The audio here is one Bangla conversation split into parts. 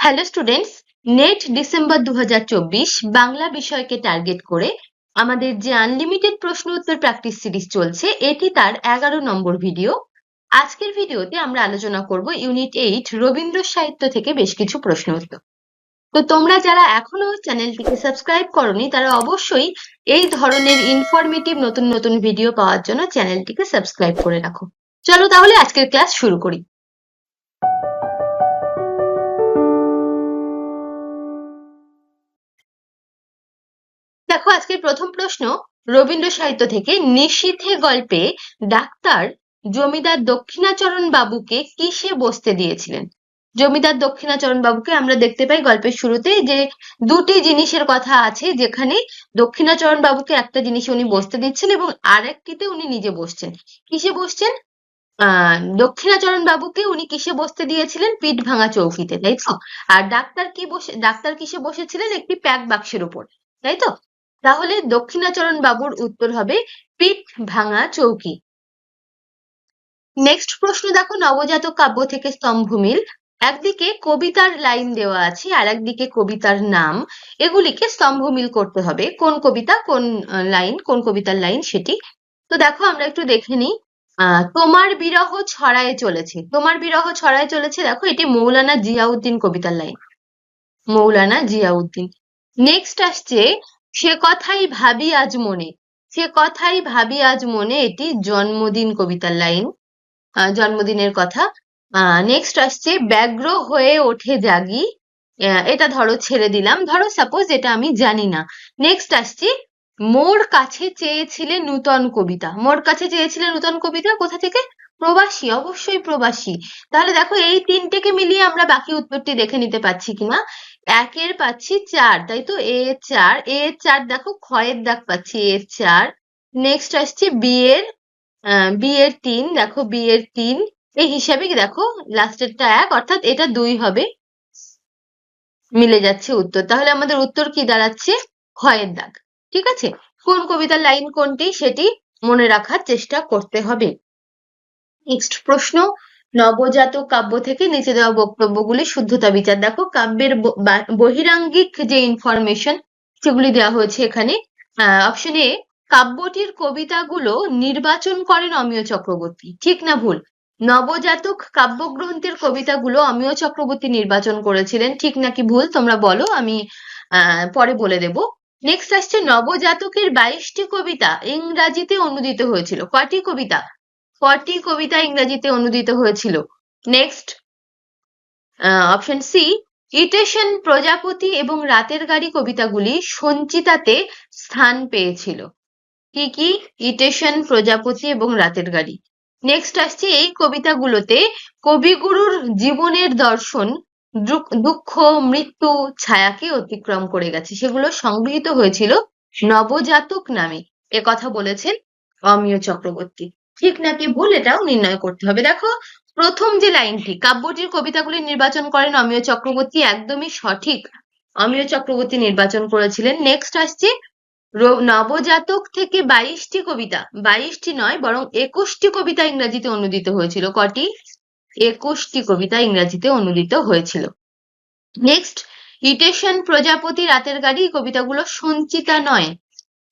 হ্যালো স্টুডেন্টস নেট ডিসেম্বর দু হাজার চব্বিশ বাংলা বিষয়কে টার্গেট করে আমাদের যে আনলিমিটেড প্রশ্ন উত্তর প্র্যাকটিস সিরিজ চলছে, এটি তার এগারো নম্বর ভিডিও আজকের ভিডিওতে আমরা আলোচনা করব ইউনিট এইট রবীন্দ্র সাহিত্য থেকে বেশ কিছু প্রশ্ন উত্তর। তো তোমরা যারা এখনও চ্যানেলটিকে সাবস্ক্রাইব করনি, তারা অবশ্যই এই ধরনের ইনফরমেটিভ নতুন নতুন ভিডিও পাওয়ার জন্য চ্যানেলটিকে সাবস্ক্রাইব করে রাখো। চলো তাহলে আজকের ক্লাস শুরু করি। দেখো, আজকের প্রথম প্রশ্ন রবীন্দ্র সাহিত্য থেকে নিশীথে গল্পে ডাক্তার জমিদার দক্ষিণাচরণ বাবুকে কিসে বসতে দিয়েছিলেন? জমিদার দক্ষিণাচরণ বাবুকে আমরা দেখতে পাই গল্পের শুরুতে যে দুটি জিনিসের কথা আছে যেখানে দক্ষিণাচরণ বাবুকে একটা জিনিস উনি বসতে দিচ্ছেন এবং আরেকটিতে উনি নিজে বসছেন। কিসে বসছেন? আহ দক্ষিণাচরণ বাবুকে উনি কিসে বসতে দিয়েছিলেন? পিঠ ভাঙা চৌকিতে, তাই তো? আর ডাক্তার কি বসে, ডাক্তার কিসে বসেছিলেন? একটি প্যাক বাক্সের উপর, তাই তো? তাহলে দক্ষিণাচরণ বাবুর উত্তর হবে পিঠ ভাঙা চৌকি। নেক্সট প্রশ্ন দেখো, নবজাতক কাব্য থেকে স্তম্ভমিল একদিকে কবিতার লাইন দেওয়া আছে আর একদিকে কবিতার নাম। এগুলিকে স্তম্ভমিল করতে হবে, কোন কবিতা, কোন লাইন, কোন কবিতার লাইন সেটি। তো দেখো, আমরা একটু দেখে নিই। তোমার বিরহ ছড়ায় চলেছে। তোমার বিরহ ছড়ায় চলেছে, দেখো, এটি মৌলানা জিয়াউদ্দিন কবিতার লাইন। মৌলানা জিয়াউদ্দিন। নেক্সট আসছে সে কথাই ভাবি আজ মনে, সে কথাই ভাবি আজ মনে এটি জন্মদিন কবিতার লাইন। জন্মদিনের কথা। নেক্সট আসছে, ব্যগ্র হয়ে ওঠে জাগি। এটা ধরো ছেড়ে দিলাম। ধরো সাপোজ এটা আমি জানি না। নেক্সট আসছে, মোর কাছে চেয়েছিলে নূতন কবিতা। মোর কাছে চেয়েছিলে নূতন কবিতা? কোথা থেকে? প্রবাসী, অবশ্যই প্রবাসী। তাহলে দেখো এই তিনটেকে মিলিয়ে আমরা বাকি উত্তরটি দেখে নিতে পাচ্ছি কিনা। একের পাচ্ছি চার, তাই তো? এ চার এ চার দেখো ক্ষয়ের দাগ পাচ্ছি, এ চার। নেক্সট আসছে বি এর বি এর তিন, দেখো বি এর তিন। এই হিসাবে দেখো লাস্টেরটা এক, অর্থাৎ এটা দুই হবে। মিলে যাচ্ছে উত্তর। তাহলে আমাদের উত্তর কি দাঁড়াচ্ছে? ক্ষয়ের দাগ। ঠিক আছে? কোন কবিতার লাইন কোনটি, সেটি মনে রাখার চেষ্টা করতে হবে। নেক্সট প্রশ্ন, নবজাতক কাব্য থেকে নিচে দেওয়া বক্তব্যগুলি শুদ্ধতা বিচার। দেখো, কাব্যের বহিরাঙ্গিক যে ইনফরমেশন সেগুলি দেওয়া হয়েছে এখানে। অপশন এ কাব্যটির কবিতাগুলো নির্বাচন করেন অমিয় চক্রবর্তী। ঠিক না ভুল? নবজাতক কাব্যগ্রন্থের কবিতাগুলো অমিয় চক্রবর্তী নির্বাচন করেছিলেন। ঠিক নাকি ভুল? তোমরা বলো, আমি পরে বলে দেব। নেক্সট আসছে, নবজাতকের বাইশটি কবিতা ইংরাজিতে অনুদিত হয়েছিল। কয়টি কবিতা? কটি কবিতা ইংরেজিতে অনুদিত হয়েছিল। নেক্সট অপশন সি ইটেশন প্রজাপতি এবং রাতের গাড়ি কবিতাগুলি সঞ্চিতাতে স্থান পেয়েছিল। কি কি? ইটেশন প্রজাপতি এবং রাতের গাড়ি। নেক্সট আসছে এই কবিতাগুলোতে কবিগুরুর জীবনের দর্শন দুঃখ, মৃত্যু, ছায়াকে অতিক্রম করে গেছে। সেগুলো সংগৃহীত হয়েছিল নবজাতক নামে। এ কথা বলেছেন অমিয় চক্রবর্তী। ঠিক নাকি ভুল এটাও নির্ণয় করতে হবে। দেখো, প্রথম যে লাইনটি, কাব্যটির কবিতাগুলি নির্বাচন করেন অমিয় চক্রবর্তী একদমই সঠিক। অমিয় চক্রবর্তী নির্বাচন করেছিলেন। নেক্সট আসছে নবজাতক থেকে বাইশটি কবিতা, বাইশটি নয়, বরং একুশটি কবিতা ইংরাজিতে অনুদিত হয়েছিল। কটি? একুশটি কবিতা ইংরাজিতে অনুদিত হয়েছিল। নেক্সট ইটেশন প্রজাপতি রাতের গাড়ি কবিতাগুলো সঞ্চিতা নয়।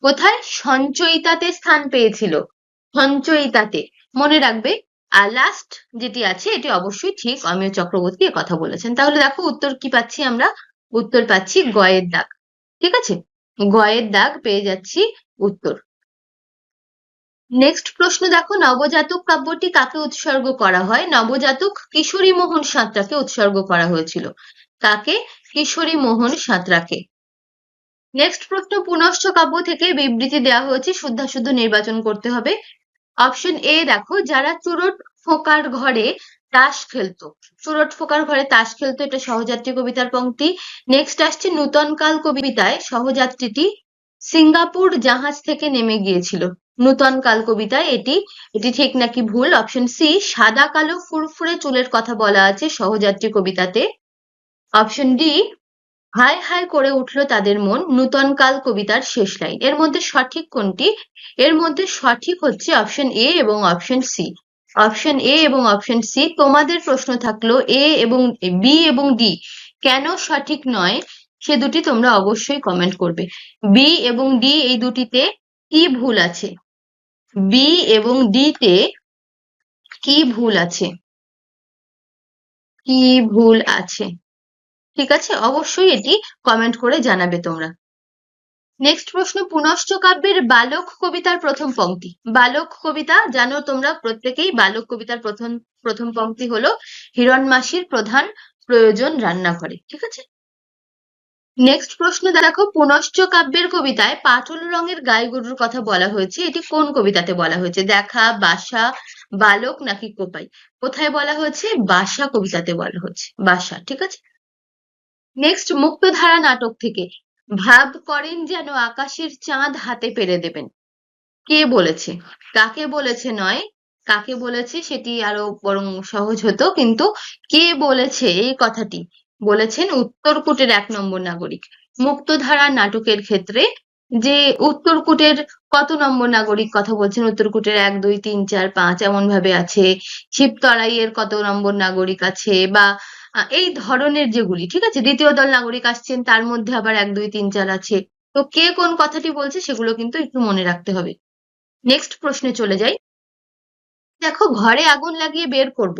কোথায়? সঞ্চয়িতাতে স্থান পেয়েছিল। সঞ্চয়িতাতে মনে রাখবে আর লাস্ট যেটি আছে, এটি অবশ্যই ঠিক। অমিয় চক্রবর্তী কথা বলেছেন। তাহলে দেখো উত্তর কি পাচ্ছি আমরা? উত্তর পাচ্ছি গয়ের দাগ। ঠিক আছে? গয়ের দাগ পেয়ে যাচ্ছি উত্তর। নেক্সট প্রশ্ন দেখো, নবজাতক কাব্যটি কাকে উৎসর্গ করা হয়? নবজাতক কিশোরী মোহন সাঁতরাকে উৎসর্গ করা হয়েছিল। কাকে? কিশোরী মোহন সাঁতরাকে। নেক্সট প্রশ্ন, পুনশ্চ কাব্য থেকে বিবৃতি দেওয়া হয়েছে। শুদ্ধাশুদ্ধ নির্বাচন করতে হবে। অপশন এ দেখো, যারা চুরট ফোকার ঘরে তাস খেলতো। চুরট ফোকার ঘরে তাস খেলতো, এটা সহযাত্রী কবিতার পংক্তি নেক্সট আসছে নূতন কাল কবিতায়, সহযাত্রীটি সিঙ্গাপুর জাহাজ থেকে নেমে গিয়েছিল। নূতন কাল কবিতায় এটি এটি ঠিক নাকি ভুল? অপশন সি সাদা কালো ফুরফুরে চুলের কথা বলা আছে সহযাত্রী কবিতাতে। অপশন ডি হায় হায় করে উঠল তাদের মন নূতন কাল কবিতার শেষ লাইন। এর মধ্যে সঠিক কোনটি? এর মধ্যে সঠিক হচ্ছে অপশন এ এবং অপশন সি অপশন এ এবং অপশন সি তোমাদের প্রশ্ন থাকল এ এবং বি এবং ডি কেন সঠিক নয়? সে দুটি তোমরা অবশ্যই কমেন্ট করবে। বি এবং ডি এই দুটিতে কি ভুল আছে? বি এবং ডি তে কি ভুল আছে? কি ভুল আছে? ঠিক আছে? অবশ্যই এটি কমেন্ট করে জানাবে তোমরা। নেক্সট প্রশ্ন, পুনশ্চ কাব্যের বালক কবিতার প্রথম পংক্তি। বালক কবিতা, জানো তোমরা, প্রত্যেকেই বালক কবিতার প্রথম প্রথম পংক্তি হলো হিরণমাসির প্রধান প্রয়োজন রান্নাঘরে ঠিক আছে? নেক্সট প্রশ্ন, দেখো, পুনশ্চ কাব্যের কবিতায় পাটল রঙের গায়ে গরুর কথা বলা হয়েছে। এটি কোন কবিতাতে বলা হয়েছে? দেখা, বাসা, বালক নাকি কোপাই? কোথায় বলা হয়েছে? বাসা কবিতাতে বলা হয়েছে। বাসা, ঠিক আছে? নেক্সট মুক্তধারা নাটক থেকে। ভাব করেন যেন আকাশের চাঁদ হাতে পেরে দেবেন। কে বলেছে? কাকে বলেছে নয়? কাকে বলেছে সেটি আরও বরং সহজ হতো, কিন্তু কে বলেছে এই কথাটি? বলেছেন উত্তরকূটের এক নম্বর নাগরিক। মুক্তধারা নাটকের ক্ষেত্রে যে উত্তরকূটের কত নম্বর নাগরিক কথা বলছেন? উত্তরকূটের এক, দুই, তিন, চার, পাঁচ এমন ভাবে আছে। শিবতরাইয়ের কত নম্বর নাগরিক আছে? বা এই ধরনের যেগুলি, ঠিক আছে? দ্বিতীয় দল নাগরিক আসছেন, তার মধ্যে আবার এক, দুই, তিন, চার আছে। তো কে কোন কথাটি বলছে সেগুলো কিন্তু একটু মনে রাখতে হবে। নেক্সট প্রশ্নে চলে যাই। দেখো, ঘরে আগুন লাগিয়ে বের করব।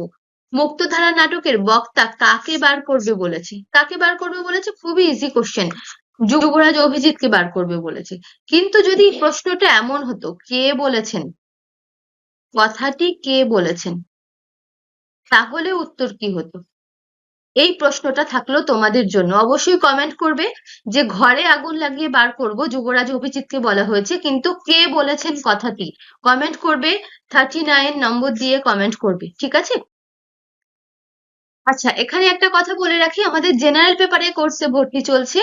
মুক্তধারা নাটকের বক্তা কাকে বার করবে বলেছে? কাকে বার করবে বলেছে? খুবই ইজি কোশ্চেন যুবরাজ অভিজিৎকে বার করবে বলেছে। কিন্তু যদি প্রশ্নটা এমন হতো, কে বলেছেন? কথাটি কে বলেছেন? তাহলে উত্তর কি হতো? এই প্রশ্নটা থাকল তোমাদের জন্য। অবশ্যই কমেন্ট করবে যে ঘরে আগুন লাগিয়ে বার করব, যুবরাজ অভিজিৎকে বলা হয়েছে, কিন্তু কে বলেছেন কথাটি? কমেন্ট করবে থার্টি নাইন নম্বর দিয়ে কমেন্ট করবে, ঠিক আছে? আচ্ছা এখানে একটা কথা বলে রাখি, আমাদের জেনারেল পেপারে কোর্সে ভর্তি চলছে,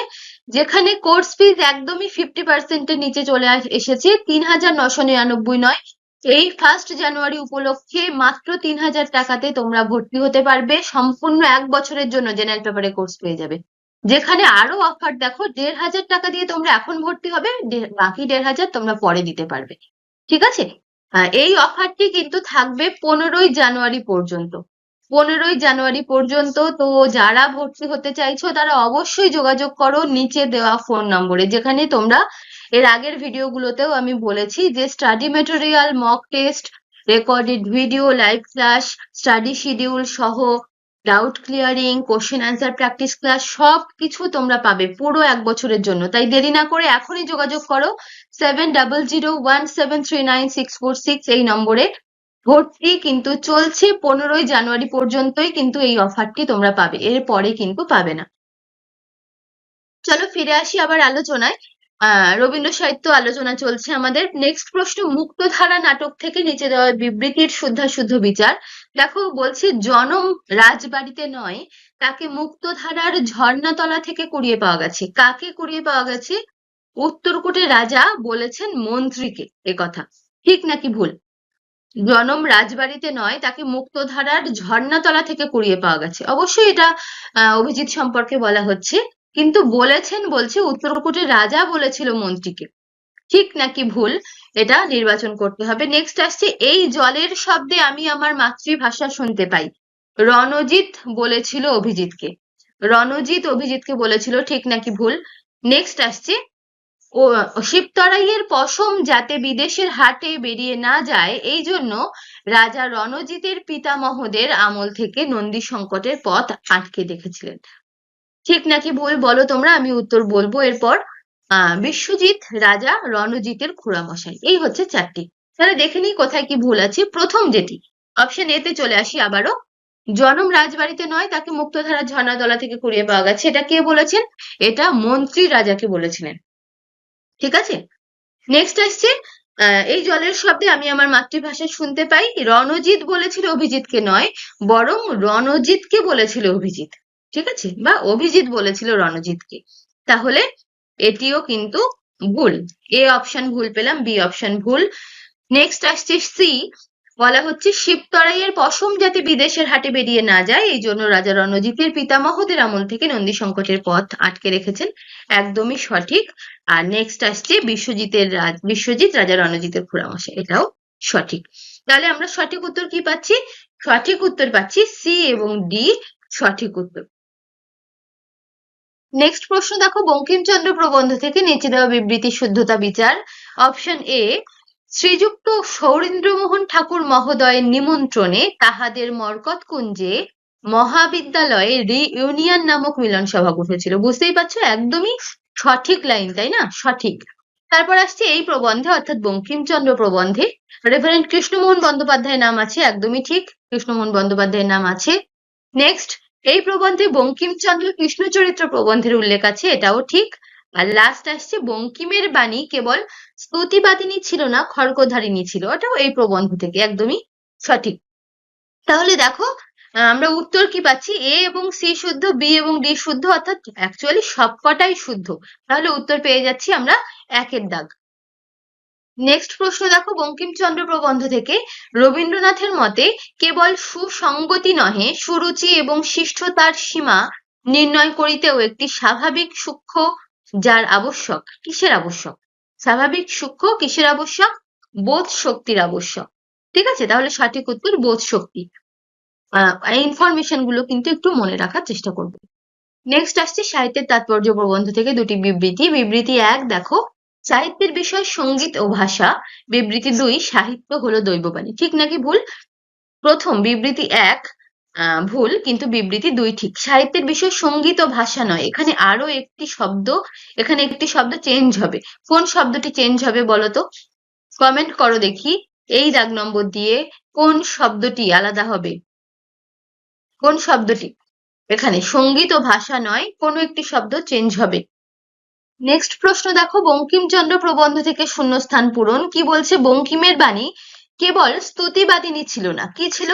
যেখানে কোর্স ফিজ একদমই ফিফটি পার্সেন্টের নিচে চলে এসেছে, তিন হাজার নশো নিরানব্বই নয়। এই ফার্স্ট জানুয়ারি উপলক্ষে মাত্র তিন হাজার টাকাতে তোমরা ভর্তি হতে পারবে। সম্পূর্ণ এক বছরের জন্য জেনারেল পেপারে কোর্স পেয়ে যাবে। যেখানে আরও অফার দেখো, দেড় হাজার টাকা দিয়ে তোমরা এখন ভর্তি হবে বাকি দেড় হাজার তোমরা পরে দিতে পারবে। ঠিক আছে? এই অফারটি কিন্তু থাকবে পনেরোই জানুয়ারি পর্যন্ত। পনেরোই জানুয়ারি পর্যন্ত তো যারা ভর্তি হতে চাইছো, তারা অবশ্যই যোগাযোগ করো নিচে দেওয়া ফোন নম্বরে, যেখানে তোমরা এর আগের ভিডিওগুলোতেও আমি বলেছি যে study material mock test recorded video live class study schedule সহ doubt clearing question answer practice class সব কিছু তোমরা পাবে পুরো এক বছরের জন্য। তাই দেরি না করে এখনই যোগাযোগ করো seven double zero one seven three nine six four six এই নম্বরে। ভর্তি কিন্তু চলছে পনেরোই জানুয়ারি পর্যন্তই কিন্তু এই অফারটি তোমরা পাবে এর পরে কিন্তু পাবে না। চলো ফিরে আসি আবার আলোচনায়। আহ রবীন্দ্র সাহিত্য আলোচনা চলছে আমাদের। নেক্সট প্রশ্ন, মুক্তধারা নাটক থেকে নিচে দেওয়া বিবৃতির শুদ্ধা শুদ্ধ বিচার। দেখো, বলছে, জনম রাজবাড়িতে নয়, তাকে মুক্তধারার ঝর্ণাতলা থেকে কুড়িয়ে পাওয়া গেছে। কাকে কুড়িয়ে পাওয়া গেছে? উত্তরকূটের রাজা বলেছেন, মন্ত্রীকে, এ কথা। ঠিক নাকি ভুল? জনম রাজবাড়িতে নয়, তাকে মুক্তধারার ঝর্ণাতলা থেকে কুড়িয়ে পাওয়া গেছে। অবশ্যই এটা অভিজিৎ সম্পর্কে বলা হচ্ছে। কিন্তু বলেছেন, বলছে উত্তরকূটের রাজা বলেছিল মন্ত্রীকে। ঠিক নাকি ভুল? এটা নির্বাচন করতে হবে। নেক্সট আসছে, এই জলের শব্দে আমি আমার মাতৃভাষা শুনতে পাই। রণজিৎ বলেছিল অভিজিৎকে। রণজিৎ অভিজিৎকে বলেছিল, ঠিক নাকি ভুল? নেক্সট আসছে, ও, শিবতরাইয়ের পশম যাতে বিদেশের হাটে বেরিয়ে না যায়, এই জন্য রাজা রণজিতের পিতামহদের আমল থেকে নন্দী সংকটের পথ আটকে দেখেছিলেন ঠিক নাকি ভুল? বলো তোমরা, আমি উত্তর বলব। এরপর বিশ্বজিৎ, রাজা, রণজিতের খুড়ামশাই। এই হচ্ছে চারটি। তাহলে দেখে নিই কোথায় কি ভুল আছে। প্রথম যেটি অপশন এতে চলে আসি আবারও। জনম রাজবাড়িতে নয়, তাকে মুক্তধারা ঝর্ণাতলা থেকে কুড়িয়ে পাওয়া গেছে। এটা কে বলেছেন? এটা মন্ত্রী রাজাকে বলেছিলেন। ঠিক আছে? নেক্সট আসছে এই জলের শব্দে আমি আমার মাতৃভাষা শুনতে পাই। রণজিৎ বলেছিল অভিজিৎকে নয়, বরং রণজিৎকে বলেছিল অভিজিৎ। ঠিক আছে? বা অভিজিৎ বলেছিল রণজিৎকে। তাহলে এটিও কিন্তু ভুল। এ অপশন ভুল পেলাম, বি অপশন ভুল। নেক্সট আসছে সি বলা হচ্ছে শিবতরাইয়ের পশম যাতে বিদেশের হাটে বেরিয়ে না যায় এই জন্য রাজা রণজিতের পিতামহদের আমল থেকে নন্দী সংকটের পথ আটকে রেখেছেন। একদমই সঠিক। আর নেক্সট আসছে বিশ্বজিতের রাজ বিশ্বজিৎ, রাজা রণজিতের খুড়ামশাই। এটাও সঠিক। তাহলে আমরা সঠিক উত্তর কি পাচ্ছি? সঠিক উত্তর পাচ্ছি সি এবং ডি সঠিক উত্তর। নেক্সট প্রশ্ন দেখো, বঙ্কিমচন্দ্র প্রবন্ধ থেকে নিচে দেওয়া বিবৃতি শুদ্ধতা বিচার। অপশন এ শ্রীযুক্ত সৌরেন্দ্রমোহন ঠাকুর মহোদয়ের নিমন্ত্রণে তাহাদের মরকত কুঞ্জে মহাবিদ্যালয়ে রিইউনিয়ন নামক মিলন সভা বসেছিল বুঝতেই পারছ? একদমই সঠিক লাইন তাই না? সঠিক। তারপর আসছে এই প্রবন্ধে, অর্থাৎ বঙ্কিমচন্দ্র প্রবন্ধে। রেভারেন্ট কৃষ্ণমোহন বন্দ্যোপাধ্যায়ের নাম আছে, একদমই ঠিক। কৃষ্ণমোহন বন্দ্যোপাধ্যায়ের নাম আছে। নেক্সট এই প্রবন্ধে বঙ্কিমচন্দ্র কৃষ্ণচরিত্র প্রবন্ধের উল্লেখ আছে, এটাও ঠিক। আর লাস্ট আসছে, বঙ্কিমের বাণী কেবল স্তুতিবাদিনী ছিল না, খড়গধারিণী ছিল। ওটাও এই প্রবন্ধ থেকে একদমই সঠিক। তাহলে দেখো আমরা উত্তর কি পাচ্ছি? এ এবং সি শুদ্ধ, বি এবং ডি শুদ্ধ, অর্থাৎ অ্যাকচুয়ালি সবকটাই শুদ্ধ। তাহলে উত্তর পেয়ে যাচ্ছি আমরা একের দাগ। নেক্সট প্রশ্ন দেখো, বঙ্কিমচন্দ্র প্রবন্ধ থেকে। রবীন্দ্রনাথের মতে, কেবল সুসঙ্গতি নহে, সুরুচি এবং শিষ্টতার সীমা নির্ণয় করিতেও একটি স্বাভাবিক সূক্ষ্ম যার আবশ্যক, কিসের আবশ্যক? স্বাভাবিক সূক্ষ্ম কিসের আবশ্যক? বোধ শক্তির আবশ্যক। ঠিক আছে? তাহলে সঠিক উত্তর বোধ শক্তি। ইনফরমেশনগুলো কিন্তু একটু মনে রাখার চেষ্টা করবে। নেক্সট আসছে সাহিত্যের তাৎপর্য প্রবন্ধ থেকে দুটি বিবৃতি। বিবৃতি এক, দেখো সাহিত্যের বিষয় সংগীত ও ভাষা, বিবৃতি দুই, সাহিত্য হলো দৈববাণী। ঠিক নাকি ভুল? প্রথম, বিবৃতি এক ভুল, কিন্তু বিবৃতি দুই ঠিক। সাহিত্যের বিষয় সংগীত ও ভাষা নয়। এখানে আরও একটি শব্দ, এখানে একটি শব্দ চেঞ্জ হবে। কোন শব্দটি চেঞ্জ হবে বলতো কমেন্ট করো দেখি। এই দাগ নম্বর দিয়ে কোন শব্দটি আলাদা হবে? কোন শব্দটি? এখানে সংগীত ও ভাষা নয়, কোনো একটি শব্দ চেঞ্জ হবে। নেক্সট প্রশ্ন দেখো, বঙ্কিমচন্দ্র প্রবন্ধ থেকে শূন্যস্থান পূরণ। কি বলছে বঙ্কিমের বাণী? কেবল স্তুতিবাদিনী ছিল না। কি ছিল?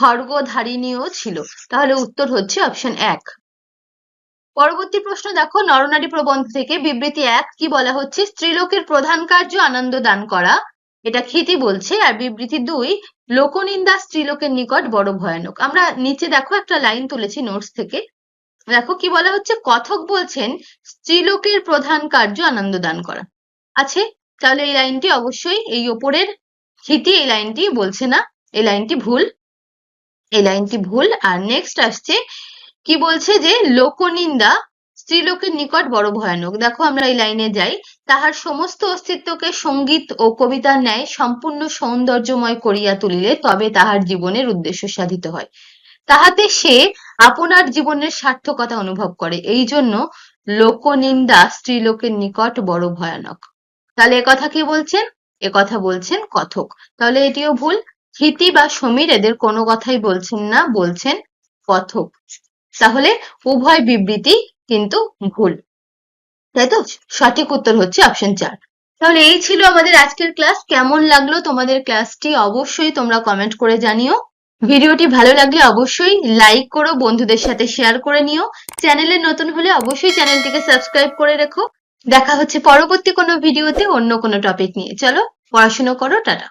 হর্গধারিণীও ছিল। তাহলে উত্তর হচ্ছে অপশন এক। পরবর্তী প্রশ্ন দেখো, নরনারী প্রবন্ধ থেকে বিবৃতি এক, কি বলা হচ্ছে? স্ত্রীলোকের প্রধান কার্য আনন্দ দান করা। এটা ক্ষিতি বলছে, আর বিবৃতি দুই, লোকনিন্দা স্ত্রীলোকের নিকট বড় ভয়ানক। আমরা নিচে দেখো একটা লাইন তুলেছি নোটস থেকে। দেখো কি বলা হচ্ছে? কথক বলছেন, স্ত্রীলোকের প্রধান কার্য আনন্দ দান করা। আছে? তাহলে এই লাইনটি অবশ্যই এই ওপরের ক্ষিতি এই লাইনটি বলছে না, এই লাইনটি ভুল। এই লাইনটি ভুল। আর নেক্সট আসছে, কি বলছে যে, লোকনিন্দা স্ত্রীলোকের নিকট বড় ভয়ানক। দেখো আমরা এই লাইনে যাই। তাহার সমস্ত অস্তিত্বকে সংগীত ও কবিতার ন্যায় সম্পূর্ণ সৌন্দর্যময় করিয়া তুলিলে তবে তাহার জীবনের উদ্দেশ্য সাধিত হয়। তাহাতে সে আপনার জীবনের সার্থকতা অনুভব করে। এই জন্য লোকনিন্দা স্ত্রীলোকের নিকট বড় ভয়ানক। তাহলে একথা কি বলছেন? একথা বলছেন কথক। তাহলে এটিও ভুল। হিতি বা সমীর এদের কোনো কথাই বলছেন না, বলছেন কথক। তাহলে উভয় বিবৃতি কিন্তু ভুল। তাই তো? সঠিক উত্তর হচ্ছে অপশন চার। তাহলে এই ছিল আমাদের আজকের ক্লাস কেমন লাগল তোমাদের ক্লাসটি অবশ্যই তোমরা কমেন্ট করে জানিও। ভিডিওটি ভালো লাগলে অবশ্যই লাইক করো, বন্ধুদের সাথে শেয়ার করে নিও। চ্যানেলে নতুন হলে অবশ্যই চ্যানেলটিকে সাবস্ক্রাইব করে রেখো। দেখা হচ্ছে পরবর্তী কোনো ভিডিওতে অন্য কোনো টপিক নিয়ে। চলো, পড়াশুনো করো, টাটা।